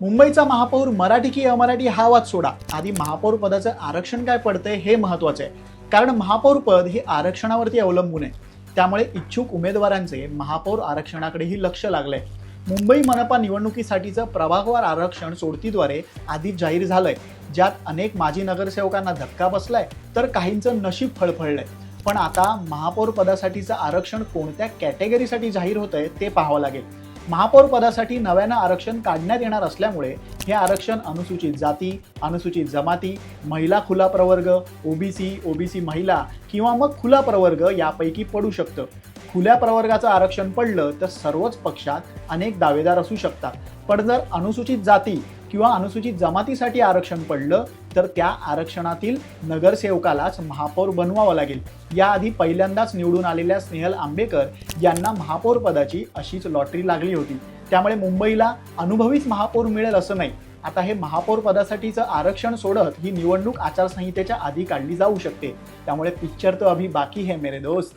मुंबईचा महापौर मराठी की अमराठी हा वाद सोडा. आधी महापौर पदाचं आरक्षण काय पडतंय हे महत्वाचं आहे. कारण महापौर पद हे आरक्षणावरती अवलंबून आहे. त्यामुळे इच्छुक उमेदवारांचे महापौर आरक्षणाकडेही लक्ष लागलंय. मुंबई मनपा निवडणुकीसाठीचं प्रभागवार आरक्षण सोडतीद्वारे आधीच जाहीर झालंय. ज्यात अनेक माजी नगरसेवकांना धक्का बसलाय तर काहींचं नशीब फळफळलंय. पण आता महापौर पदासाठीचं आरक्षण कोणत्या कॅटेगरीसाठी जाहीर होतंय ते पाहावं लागेल. महापौर पदासाठी नव्यानं आरक्षण काढण्यात येणार असल्यामुळे हे आरक्षण अनुसूचित जाती अनुसूचित जमाती महिला खुला प्रवर्ग ओबीसी ओबीसी महिला किंवा मग खुला प्रवर्ग यापैकी पडू शकतं. खुल्या प्रवर्गाचं आरक्षण पडलं तर सर्वच पक्षात अनेक दावेदार असू शकतात. पण जर अनुसूचित जाती किंवा अनुसूचित जमातीसाठी आरक्षण पडलं तर त्या आरक्षणातील नगरसेवकालाच महापौर बनवावं लागेल. याआधी पहिल्यांदाच निवडून आलेल्या स्नेहल आंबेकर यांना महापौर पदाची अशीच लॉटरी लागली होती. त्यामुळे मुंबईला अनुभवीच महापौर मिळेल असं नाही. आता हे महापौर पदासाठीचं आरक्षण सोडत ही निवडणूक आचारसंहितेच्या आधी काढली जाऊ शकते. त्यामुळे पिक्चर तो अभी बाकी हे मेरे दोस्त.